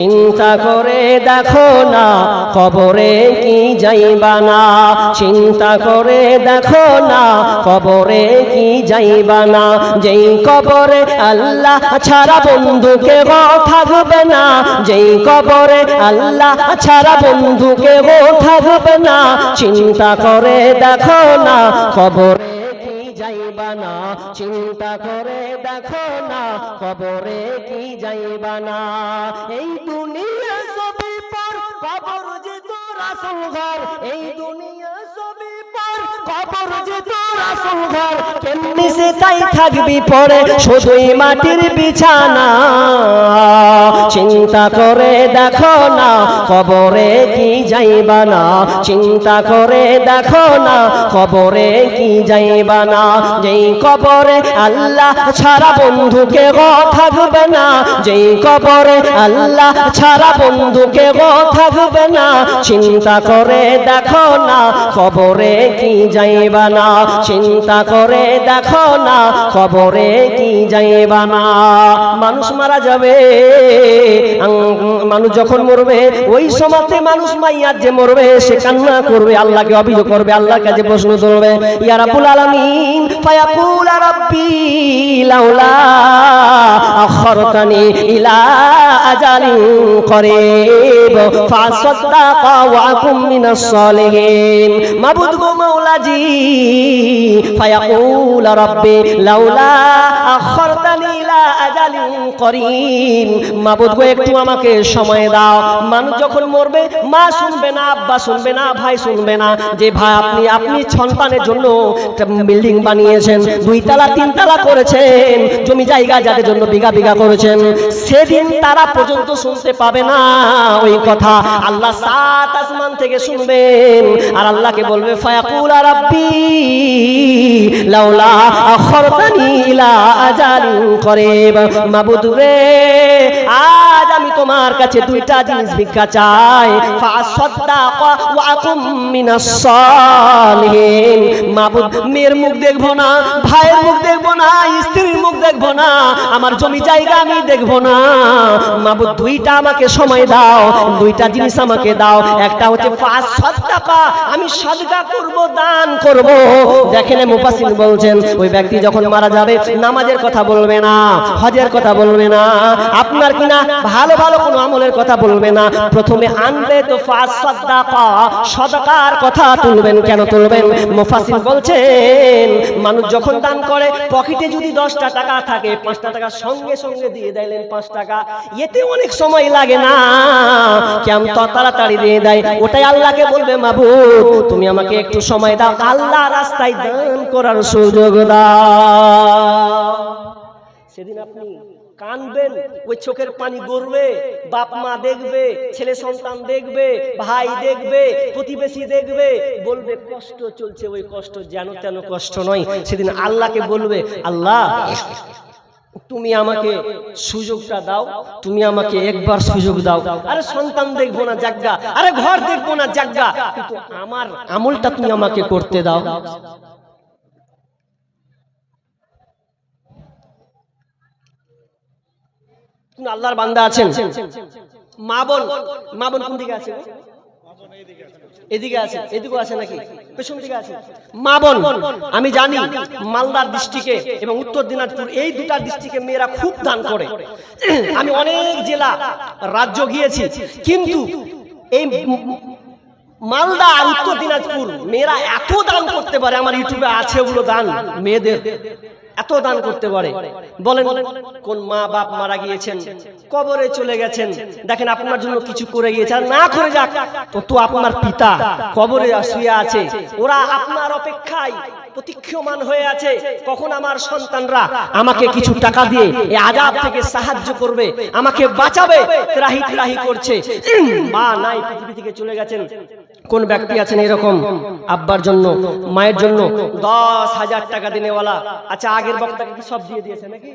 চিন্তা করে দেখো না, কবরে কি যাইবা না। চিন্তা করে দেখো না, কবরে কি যাইবা না। যেই কবরে আল্লাহ ছাড়া বন্ধুকে গো থাকবে না। যেই কবরে আল্লাহ ছাড়া বন্ধুকে গো থাকবে না। চিন্তা করে দেখো না, কবরে যাইবা না? চিন্তা করে দেখো না, কবরে কি যাইবা না? এই দুনিয়া সবই পর কবর যে তোর আসল ঘর। এই দুনিয়া সবই পর কবর যে তোর আসল ঘর। কেমনি সে তাই থাকবি পরে? শুধুই মাটির বিছানা। চিন্তা করে দেখো না কবরে কি যাইবা না? চিন্তা করে দেখো না কবরে কি যাইবা না? যেই কবরে আল্লাহ ছাড়া বন্ধুকে গো থাকবে না, যেই কবরে আল্লাহ ছাড়া বন্ধুকে গো থাকবে না, চিন্তা করে দেখো না কবরে কি যাইবা না? চিন্তা করে দেখো না কবরে কি যাইবা না? মানুষ মারা যাবে। মানুষ যখন মরবে, ওই সময়তে মানুষ মাইয়ার যে মরবে, সে কান্না করবে, আল্লাহকে অভিযোগ করবে, আল্লাহর কাছে প্রশ্ন তুলবে ইয়া রাব্বুল আলামিন, ফায়াকুল রাব্বি, লাউলা আখরতানি ইলা আজালিন করিব, ফাসাদদাকা ওয়া মিনাস সালিহিন। মাবুদ গো মাওলাজি, ফায়াকুল রাব্বি, লাউলা আখরতানি একটু আমাকে সময় দাও। মানুষ যখন মরবে, মা শুনবে না, আব্বা শুনবে না, ভাই শুনবে না। যে ভাই আপনি আপনি সন্তানের জন্য বিল্ডিং বানিয়েছেন দুই তালা তিন তালা করেছেন, জমি জায়গা যাদের জন্য বিঘা বিঘা করেছেন, সেদিন তারা পর্যন্ত শুনতে পাবে না ওই কথা। আল্লাহ সাত আসমান থেকে শুনবেন আর আল্লাহকে বলবে, ফায়াকুল রাব্বি, লাউলা আখরতানি ইলা আজালিন করিব মাবুদুরে আজ আমি তোমার কাছে দুইটা জিনিস ভিক্ষা চাই। মাবুদ, মেয়ের মুখ দেখব না, ভাইয়ের মুখ দেখব না, স্ত্রীর দেখব না, আমার জমি জায়গা আমি দেখব না। মাবুদ, দুইটা আমাকে সময় দাও, দুইটা জিনিস আমাকে দাও। একটা হচ্ছে ফাসাদদাকা আমি সাদকা করব, দান করব। দেখেন মুফাসসির বলছেন, ওই ব্যক্তি যখন মারা যাবে, নামাজের কথা বলবে না, হজের কথা বলবে না, আপনার কিনা ভালো ভালো কোনো আমলের কথা বলবে না। প্রথমে আনবে তো ফাসাদদাকা সদকার কথা তুলবেন, কেন তুলবেন? মুফাসসির বলছেন, মানুষ যখন দান করে, পকেটে যদি দশটা টাকা থাকে পাঁচটা টাকা সঙ্গে সঙ্গে দিয়ে দিলেন পাঁচ টাকা। এতে অনেক সময় লাগে না। কেমন তো তাড়াতাড়ি দিয়ে দেয়? ওটাই আল্লাহকে বলবে মাবু তুমি আমাকে একটু সময় দাও। আল্লাহ রাস্তায় দান করার সুযোগ দাও। সেদিন আপনি কানবেন, ওই চোখের পানি গড়বে, বাপ মা দেখবে, ছেলে সন্তান দেখবে, ভাই দেখবে, প্রতিবেশী দেখবে, বলবে, কষ্ট চলছে, ওই কষ্ট যেন তেন কষ্ট নয়, সেদিন আল্লাহকে বলবে, আল্লাহ, তুমি আমাকে সুযোগটা দাও, তুমি আমাকে একবার সুযোগ দাও। আরে সন্তান দেখব না জাগা আরে ঘর দেখব না জাগা কিন্তু আমার আমলটা তুমি আমাকে করতে দাও। তুমি আল্লাহর বান্দা আছেন? মা বোন? মা বোন কোন দিকে আছে? এদিকে আছে। এদিকে আছে নাকি? পেছন দিকে আছে। মা বোন, আমি জানি মালদার ডিস্ট্রিক্টে এবং উত্তর দিনাজপুর এই দুটা ডিস্ট্রিক্টে মেয়েরা খুব দান করে। আমি অনেক জেলা, রাজ্য গিয়েছি। কিন্তু এই মালদা আর উত্তর দিনাজপুর, মেয়েরা এত দান করতে পারে, আমার ইউটিউবে আছে ওগুলো দান, মেয়েদের এত দান করতে পারে। বলেন, কোন মা বাপ মারা গিয়েছেন, কবরে চলে গেছেন, দেখেন আপনার জন্য কিছু করে গিয়েছে, আর না করে যাক তো আপনার পিতা, কবরে শুয়ে আছে, ওরা আপনার অপেক্ষায়। প্রতীক্ষমান হয়ে আছে, কখন আমার সন্তানরা আমাকে কিছু টাকা দিয়ে এই আজাব থেকে সাহায্য করবে, আমাকে বাঁচাবে, ত্রাহি ত্রাহি করছে। মা নাই, পৃথিবী থেকে চলে গেছেন। কোন ব্যক্তি আছেন এরকম? আব্বার জন্য, মায়ের জন্য দশ হাজার টাকা দিনেওয়ালা। আচ্ছা আগের বক্তাকে কি সব দিয়ে দিয়েছে নাকি?